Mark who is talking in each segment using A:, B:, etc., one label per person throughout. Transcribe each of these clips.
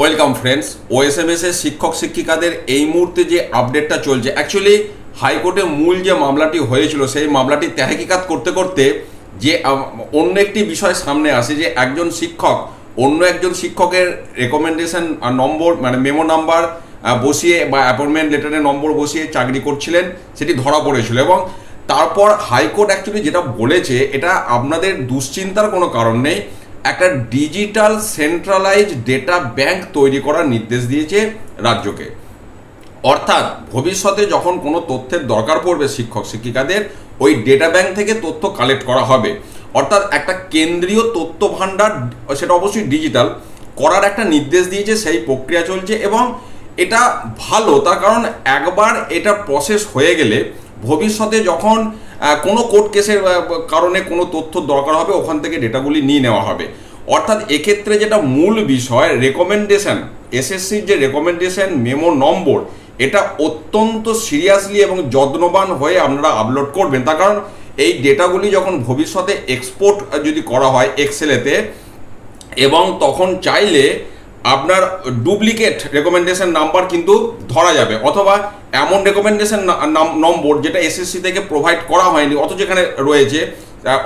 A: Welcome friends ওএসএমএস এর শিক্ষক শিক্ষিকাদের এই মুহূর্তে যে আপডেটটা চলছে অ্যাকচুয়ালি হাইকোর্টে মূল যে মামলাটি হয়েছিল, সেই মামলাটি তেহাকিকাত করতে করতে যে অন্য একটি বিষয় সামনে আসে, যে একজন শিক্ষক, অন্য একজন শিক্ষকের রেকমেন্ডেশন নম্বর মানে মেমো নাম্বার বসিয়ে বা অ্যাপয়েন্টমেন্ট লেটারের নম্বর বসিয়ে চাকরি করছিলেন, সেটি ধরা পড়েছিল। এবং তারপর হাইকোর্ট অ্যাকচুয়ালি যেটা বলেছে, এটা আপনাদের দুশ্চিন্তার কোনো কারণ নেই। একটা ডিজিটাল সেন্ট্রালাইজ ডেটা ব্যাংক তৈরি করার নির্দেশ দিয়েছে রাজ্যকে। অর্থাৎ ভবিষ্যতে যখন কোনো তথ্যের দরকার পড়বে শিক্ষক, শিক্ষিকাদের, ওই ডেটা ব্যাংক থেকে তথ্য কালেক্ট করা হবে। অর্থাৎ একটা কেন্দ্রীয় তথ্য ভাণ্ডার, সেটা অবশ্যই ডিজিটাল, করার একটা নির্দেশ দিয়েছে, সেই প্রক্রিয়া চলছে এবং এটা ভালো, তার কারণ একবার এটা প্রসেস হয়ে গেলে ভবিষ্যতে যখন কোনো কোর্ট কেসের কারণে কোনো তথ্য দরকার হবে, ওখান থেকে ডেটাগুলি নিয়ে নেওয়া হবে। অর্থাৎ এক্ষেত্রে যেটা মূল বিষয় রেকমেন্ডেশন এসএসসির যে রেকমেন্ডেশন মেমো নম্বর, এটা অত্যন্ত সিরিয়াসলি এবং যত্নবান হয়ে আপনারা আপলোড করবেন। তার কারণ এই ডেটাগুলি যখন ভবিষ্যতে এক্সপোর্ট যদি করা হয় এক্সেলেতে এবং তখন চাইলে আপনার ডুপ্লিকেট রেকমেন্ডেশন নাম্বার কিন্তু ধরা যাবে, অথবা এমন রেকমেন্ডেশন নম্বর যেটা এসএসসি থেকে প্রোভাইড করা হয়নি, অথচ এখানে রয়েছে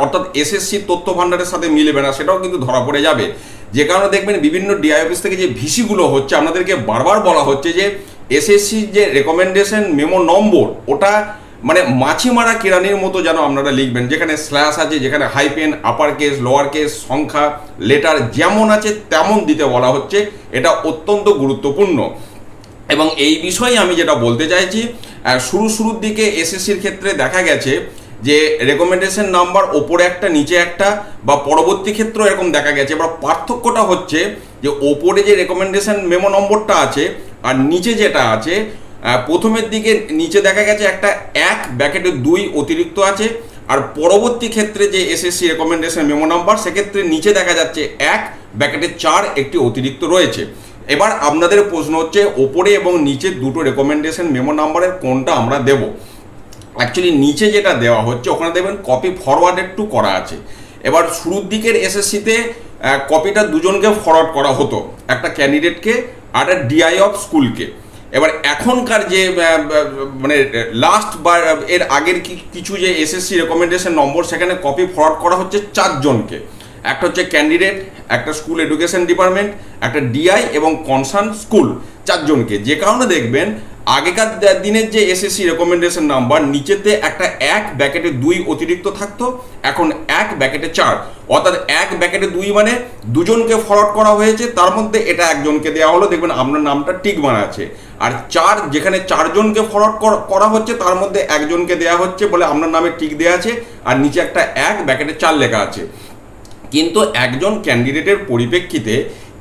A: অর্থাৎ এসএসসি তথ্য ভাণ্ডারের সাথে মিলবে না, সেটাও কিন্তু ধরা পড়ে যাবে। যে কারণে দেখবেন বিভিন্ন ডিআই অফিস থেকে যে ভিসিগুলো হচ্ছে, আপনাদেরকে বারবার বলা হচ্ছে যে এসএসসি যে রেকমেন্ডেশন মেমো নম্বর, ওটা মানে মাছি মারা কেরানির মতো যেন আপনারা লিখবেন, যেখানে স্ল্যাশ আছে, যেখানে hyphen upper case lower case সংখ্যা লেটার যেমন আছে তেমন দিতে বলা হচ্ছে, এটা অত্যন্ত গুরুত্বপূর্ণ। এবং এই বিষয়ে আমি যেটা বলতে চাইছি শুরু শুরুর দিকে এসএসসির ক্ষেত্রে দেখা গেছে যে রেকমেন্ডেশন নাম্বার ওপরে একটা, নিচে একটা, বা পরবর্তী ক্ষেত্রে এরকম দেখা গেছে। এবার পার্থক্যটা হচ্ছে যে ওপরে যে রেকমেন্ডেশন মেমো নম্বরটা আছে, আর নিচে যেটা আছে প্রথমের দিকে নিচে দেখা গেছে একটা এক, ব্যাকেটে দুই অতিরিক্ত আছে। আর পরবর্তী ক্ষেত্রে যে এসএসসি রেকমেন্ডেশন মেমো নাম্বার সেক্ষেত্রে নিচে দেখা যাচ্ছে এক, ব্যাকেটে চার একটি অতিরিক্ত রয়েছে। এবার আপনাদের প্রশ্ন হচ্ছে, ওপরে এবং নিচে দুটো রেকমেন্ডেশন মেমো নাম্বারের কোনটা আমরা দেব? অ্যাকচুয়ালি নিচে যেটা দেওয়া হচ্ছে, ওখানে দেখবেন কপি ফরওয়ার্ডেড টু করা আছে। এবার শুরুর দিকের এসএসসিতে কপিটা দুজনকে ফরওয়ার্ড করা হতো। একটা ক্যান্ডিডেটকে আর একটা ডিআই অফ স্কুলকে এবার এখনকার যে মানে লাস্ট বা এর আগের কিছু যে এসএসসি রেকমেন্ডেশন নম্বর, সেখানে কপি ফরওয়ার্ড করা হচ্ছে চারজনকে। একটা হচ্ছে ক্যান্ডিডেট একটা স্কুল এডুকেশন ডিপার্টমেন্ট একটা ডিআই এবং কনসার্ন স্কুল চারজনকে। যে কারণে দেখবেন, আগেকার দিনের যে এসএসসি রেকমেন্ডেশন নাম্বার নিচেতে একটা এক ব্যাকেটে দুই অতিরিক্ত থাকতো, এখন এক ব্যাকেটে চার। অর্থাৎ এক ব্যাকেটে দুই মানে দুজনকে ফরওয়ার্ড করা হয়েছে, তার মধ্যে এটা একজনকে দেওয়া হলো। দেখবেন আপনার নামটা টিক বানা আছে। আর চার, যেখানে চারজনকে ফরওয়ার্ড করা হচ্ছে, তার মধ্যে একজনকে দেওয়া হচ্ছে বলে আপনার নামে টিক দেওয়া আছে, আর নিচে একটা এক ব্যাকেটে চার লেখা আছে। কিন্তু একজন ক্যান্ডিডেটের পরিপ্রেক্ষিতে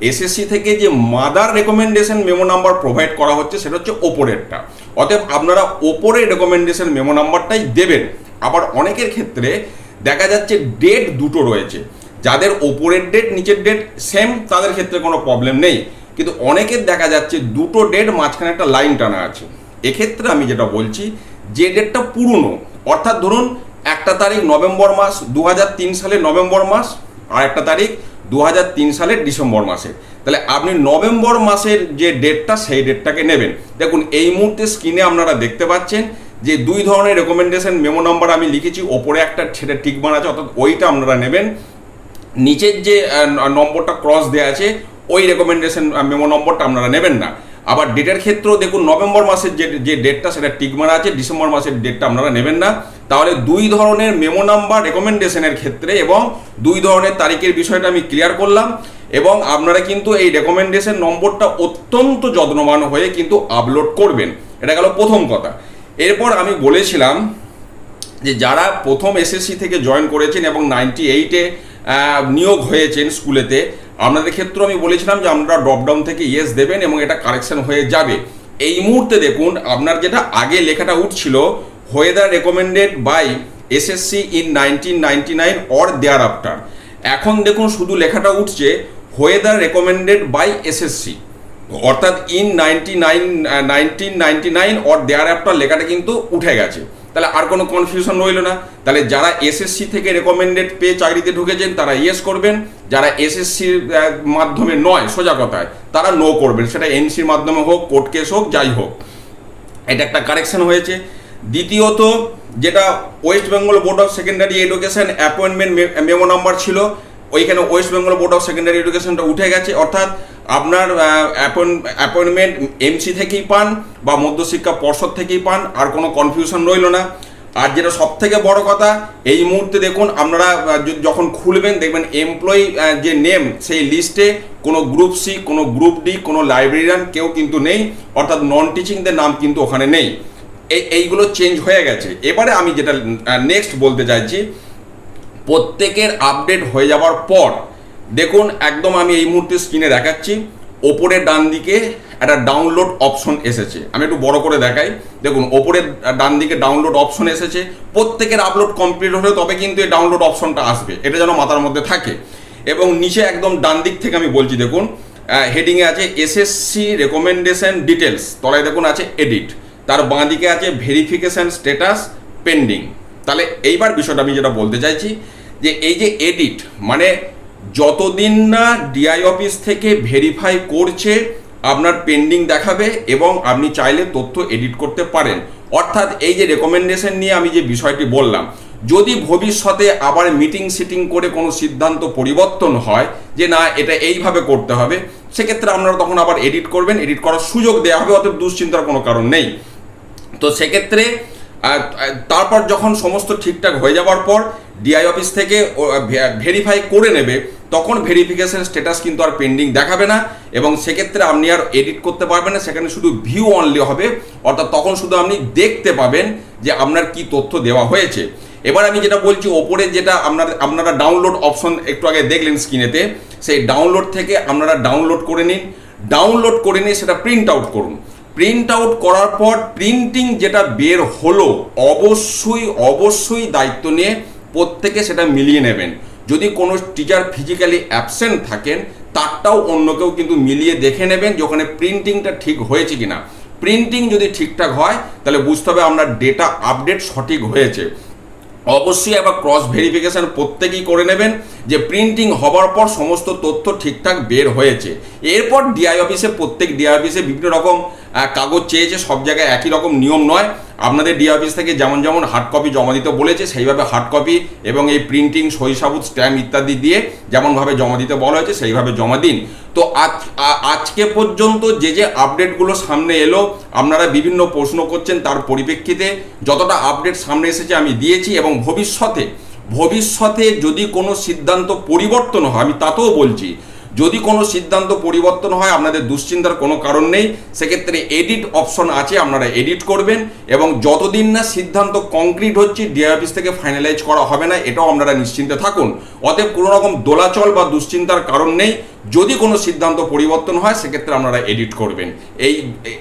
A: এসএসসি থেকে যে mother recommendation memo number provide করা হচ্ছে, সেটা হচ্ছে ওপরেরটা। অতএব আপনারা ওপরের রেকমেন্ডেশন মেমো নাম্বারটাই দেবেন। আবার অনেকের ক্ষেত্রে দেখা যাচ্ছে ডেট দুটো রয়েছে। যাদের ওপরের ডেট নিচের ডেট সেম তাদের ক্ষেত্রে কোনো প্রবলেম নেই। কিন্তু অনেকের দেখা যাচ্ছে দুটো ডেট মাঝখানে একটা লাইন টানা আছে। এক্ষেত্রে আমি যেটা বলছি, যে ডেটটা পুরনো, অর্থাৎ ধরুন একটা তারিখ নভেম্বর মাস দু সালের নভেম্বর মাস, আর একটা তারিখ দু সালের ডিসেম্বর মাসে। তাহলে আপনি নভেম্বর মাসের যে ডেটটা সেই ডেটটাকে নেবেন। দেখুন, এই মুহূর্তে স্ক্রিনে আপনারা দেখতে পাচ্ছেন যে দুই ধরনের রেকমেন্ডেশন মেমো নাম্বার আমি লিখেছি। ওপরে একটা সেটা টিক বানা আছে, অর্থাৎ ওইটা আপনারা নেবেন। নিচের যে নম্বরটা ক্রস দেওয়া আছে ওই রেকমেন্ডেশন মেমো নম্বরটা আপনারা নেবেন না। আবার ডেটের ক্ষেত্রেও দেখুন, নভেম্বর মাসের যে যে ডেটটা সেটা টিক মারা আছে, ডিসেম্বর মাসের ডেটটা আপনারা নেবেন না। তাহলে দুই ধরনের মেমো নাম্বার রেকমেন্ডেশনের ক্ষেত্রে এবং দুই ধরনের তারিখের বিষয়টা আমি ক্লিয়ার করলাম এবং আপনারা কিন্তু এই রেকমেন্ডেশন নম্বরটা অত্যন্ত যত্নবান হয়ে কিন্তু আপলোড করবেন। এটা গেল প্রথম কথা। এরপর আমি বলেছিলাম যে যারা প্রথম এসএসসি থেকে জয়েন করেছেন এবং নাইনটি এইটে নিয়োগ হয়েছেন স্কুলেতে আপনাদের ক্ষেত্রে আমি বলেছিলাম যে আপনারা ড্রপডাউন থেকে ইয়েস দেবেন এবং এটা কারেকশন হয়ে যাবে। এই মুহূর্তে দেখুন, আপনার যেটা আগে লেখাটা উঠছিল whether recommended by SSC in nineteen ninety nine or thereafter এখন দেখুন, শুধু লেখাটা উঠছে হোয়েদার রেকমেন্ডেড বাই এসএসসি অর্থাৎ in ninety nine nineteen ninety nine or thereafter লেখাটা কিন্তু উঠে গেছে। তাহলে আর কোনো কনফিউশন রইল না। তাহলে যারা এসএসসি থেকে রেকমেন্ডেড পেয়ে চাকরিতে ঢুকেছেন, তারা ইয়েস করবেন। যারা এসএসসির মাধ্যমে নয়, সোজা কথায়, তারা নো করবেন। সেটা এনসির মাধ্যমে হোক কোর্ট কেস হোক, যাই হোক। এটা একটা কারেকশন হয়েছে। দ্বিতীয়ত, যেটা West Bengal board of secondary education appointment memo number ছিল, ওইখানে West Bengal board of secondary এডুকেশনটা উঠে গেছে। অর্থাৎ আপনার অ্যাপয়েন্টমেন্ট এমসি থেকেই পান বা মধ্যশিক্ষা পর্ষদ থেকেই পান, আর কোনো কনফিউশন রইল না। আর যেটা সব থেকে বড় কথা, এই মুহূর্তে দেখুন, আপনারা যখন খুলবেন, দেখবেন এমপ্লয়ি যে নেম সেই লিস্টে কোনো গ্রুপ সি কোনো গ্রুপ ডি কোনো লাইব্রেরিয়ান কেউ কিন্তু নেই, অর্থাৎ নন টিচিংদের নাম কিন্তু ওখানে নেই। এই এইগুলো চেঞ্জ হয়ে গেছে। এবারে আমি যেটা নেক্সট বলতে চাইছি, প্রত্যেকের আপডেট হয়ে যাওয়ার পর দেখুন, একদম আমি এই মুহূর্তে স্ক্রিনে দেখাচ্ছি। ওপরের ডান দিকে একটা ডাউনলোড অপশন এসেছে। আমি একটু বড় করে দেখাই। দেখুন, ওপরের ডান দিকে ডাউনলোড অপশন এসেছে। প্রত্যেকের আপলোড কমপ্লিট হলে তবে কিন্তু এই ডাউনলোড অপশনটা আসবে। এটা যেন মাথার মধ্যে থাকে। এবং নিচে একদম ডান দিক থেকে আমি বলছি, দেখুন হেডিংয়ে আছে এসএসসি রেকমেন্ডেশন ডিটেলস তলায় দেখুন, আছে এডিট তার বাঁ দিকে আছে ভেরিফিকেশন স্ট্যাটাস পেন্ডিং তাহলে এইবার বিষয়টা আমি যেটা বলতে চাইছি, যে এই যে এডিট মানে যতদিন না ডিআই অফিস থেকে ভেরিফাই করছে, আপনার পেন্ডিং দেখাবে এবং আপনি চাইলে তথ্য এডিট করতে পারেন। অর্থাৎ এই যে রেকমেন্ডেশন নিয়ে আমি যে বিষয়টি বললাম, যদি ভবিষ্যতে আবার মিটিং সিটিং করে কোনো সিদ্ধান্ত পরিবর্তন হয় যে না, এটা এইভাবে করতে হবে, সেক্ষেত্রে আপনারা তখন আবার এডিট করবেন এডিট করার সুযোগ দেওয়া হবে, অতএব দুশ্চিন্তার কোনো কারণ নেই। তো সেক্ষেত্রে তারপর যখন সমস্ত ঠিকঠাক হয়ে যাওয়ার পর ডিআই অফিস থেকে ভেরিফাই করে নেবে তখন ভেরিফিকেশন স্ট্যাটাস কিন্তু আর পেন্ডিং দেখাবে না এবং সেক্ষেত্রে আপনি আর এডিট করতে পারবেন না, সেখানে শুধু ভিউ অনলি হবে। অর্থাৎ তখন শুধু আপনি দেখতে পাবেন যে আপনার কি তথ্য দেওয়া হয়েছে। এবার আমি যেটা বলছি, ওপরে যেটা আপনার, আপনারা ডাউনলোড অপশন একটু আগে দেখলেন স্ক্রিনেতে সেই ডাউনলোড থেকে আপনারা ডাউনলোড করে নিন। ডাউনলোড করে নিয়ে সেটা প্রিন্ট আউট করুন। প্রিন্ট আউট করার পর প্রিন্টিং যেটা বের হলো, অবশ্যই অবশ্যই দায়িত্ব নিয়ে প্রত্যেকে সেটা মিলিয়ে নেবেন। যদি কোনো টিচার ফিজিক্যালি অ্যাবসেন্ট থাকেন, তারটাও অন্য কেউ কিন্তু মিলিয়ে দেখে নেবেন যে ওখানে প্রিন্টিংটা ঠিক হয়েছে কিনা। প্রিন্টিং যদি ঠিকঠাক হয়, তাহলে বুঝতে হবে আপনার ডেটা আপডেট সঠিক হয়েছে। অবশ্যই একবার ক্রস ভেরিফিকেশান প্রত্যেকেই করে নেবেন যে প্রিন্টিং হবার পর সমস্ত তথ্য ঠিকঠাক বের হয়েছে। এরপর ডিআই অফিসে প্রত্যেক ডিআই অফিসে বিভিন্ন রকম কাগজ চেয়েছে, সব জায়গায় একই রকম নিয়ম নয়। আপনাদের ডিআই অফিস থেকে যেমন যেমন হার্ড কপি জমা দিতে বলেছে, সেইভাবে হার্ড কপি এবং এই প্রিন্টিং সই সাবুত স্ট্যাম্প ইত্যাদি দিয়ে যেমনভাবে জমা দিতে বলা হয়েছে, সেইভাবে জমা দিন। তো আজ আজকে পর্যন্ত যে যে আপডেটগুলো সামনে এলো, আপনারা বিভিন্ন প্রশ্ন করছেন তার পরিপ্রেক্ষিতে যতটা আপডেট সামনে এসেছে আমি দিয়েছি এবং ভবিষ্যতে ভবিষ্যতে যদি কোনো সিদ্ধান্ত পরিবর্তন হয়, আমি তাতেও বলছি যদি কোনো সিদ্ধান্ত পরিবর্তন হয়, আপনাদের দুশ্চিন্তার কোনো কারণ নেই, সেক্ষেত্রে এডিট অপশন আছে, আপনারা এডিট করবেন এবং যতদিন না সিদ্ধান্ত কংক্রিট হচ্ছে ডিআই অফিস থেকে ফাইনালাইজ করা হবে না, এটাও আপনারা নিশ্চিন্তে থাকুন। অতএব কোনো রকম দোলাচল বা দুশ্চিন্তার কারণ নেই, যদি কোনো সিদ্ধান্ত পরিবর্তন হয়, সেক্ষেত্রে আপনারা এডিট করবেন। এই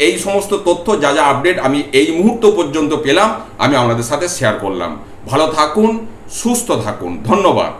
A: এই সমস্ত তথ্য, যা যা আপডেট আমি এই মুহূর্ত পর্যন্ত পেলাম, আমি আপনাদের সাথে শেয়ার করলাম। ভালো থাকুন, সুস্থ থাকুন। ধন্যবাদ।